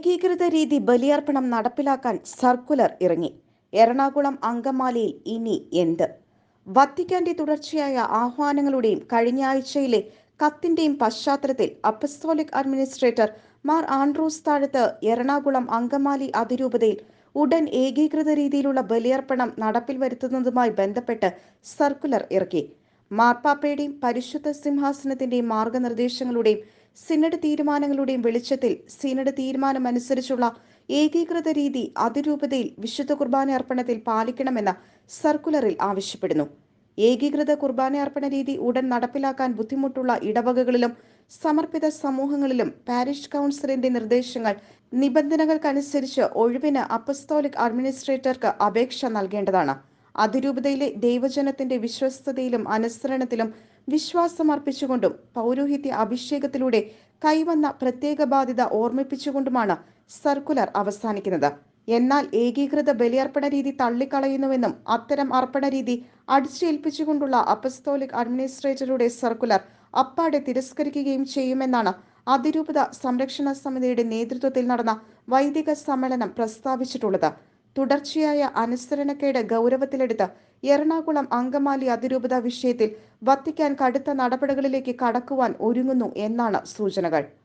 ഏകീകൃത രീതി ബലിയർപ്പണം നടപ്പിലാക്കാൻ സർക്കുലർ ഇറങ്ങി. എറണാകുളം അങ്കമാലിയിൽ ഇനി എന്ത്? വത്തിക്കാന്റെ തുടർച്ചയായ ആഹ്വാനങ്ങളുടെയും കഴിഞ്ഞ ആഴ്ചയിലെ കത്തിന്റെയും പശ്ചാത്തലത്തിൽ അപ്പസ്തോലിക് അഡ്മിനിസ്ട്രേറ്റർ മാർ ആൻഡ്രൂസ് താഴത്ത് എറണാകുളം അങ്കമാലി അതിരൂപതയിൽ ഉടൻ ഏകീകൃത രീതിയിലുള്ള ബലിയർപ്പണം നടപ്പിൽ വരുത്തുന്നതുമായി ബന്ധപ്പെട്ട് സർക്കുലർ ഇറക്കി. മാർപ്പാപ്പയുടെയും പരിശുദ്ധ സിംഹാസനത്തിന്റെയും മാർഗനിർദ്ദേശങ്ങളുടെയും സിനഡ് തീരുമാനങ്ങളുടെയും വെളിച്ചത്തിൽ സിനഡ് തീരുമാനമനുസരിച്ചുള്ള ഏകീകൃത രീതി അതിരൂപതയിൽ വിശുദ്ധ കുർബാന അർപ്പണത്തിൽ പാലിക്കണമെന്ന് സർക്കുലറിൽ ആവശ്യപ്പെടുന്നു. ഏകീകൃത കുർബാന അർപ്പണ രീതി ഉടൻ നടപ്പിലാക്കാൻ ബുദ്ധിമുട്ടുള്ള ഇടവകകളിലും സമർപ്പിത സമൂഹങ്ങളിലും പാരിഷ് കൗൺസിലിന്റെ നിർദ്ദേശങ്ങൾ നിബന്ധനകൾക്കനുസരിച്ച് ഒഴിവിന് അപ്പസ്തോലിക് അഡ്മിനിസ്ട്രേറ്റർക്ക് അപേക്ഷ നൽകേണ്ടതാണ്. അതിരൂപതയിലെ ദൈവജനത്തിന്റെ വിശ്വസ്തതയിലും അനുസരണത്തിലും വിശ്വാസം അർപ്പിച്ചുകൊണ്ടും പൗരോഹിത്യ അഭിഷേകത്തിലൂടെ കൈവന്ന പ്രത്യേക ബാധ്യത ഓർമ്മിപ്പിച്ചുകൊണ്ടുമാണ് സർക്കുലർ അവസാനിക്കുന്നത്. എന്നാൽ ഏകീകൃത ബലിയർപ്പണ രീതി തള്ളിക്കളയുന്നുവെന്നും അത്തരം അർപ്പണ രീതി അടിച്ചേൽപ്പിച്ചുകൊണ്ടുള്ള അപ്പസ്തോലിക് അഡ്മിനിസ്ട്രേറ്ററുടെ സർക്കുലർ അപ്പാടെ തിരസ്കരിക്കുകയും ചെയ്യുമെന്നാണ് അതിരൂപത സംരക്ഷണ സമിതിയുടെ നേതൃത്വത്തിൽ നടന്ന വൈദിക സമ്മേളനം പ്രസ്താവിച്ചിട്ടുള്ളത്. തുടർച്ചയായ അനുസരണക്കേട് ഗൗരവത്തിലെടുത്ത് എറണാകുളം അങ്കമാലി അതിരൂപത വിഷയത്തിൽ വത്തിക്കാൻ കടുത്ത നടപടികളിലേക്ക് കടക്കുവാൻ ഒരുങ്ങുന്നു എന്നാണ് സൂചനകൾ.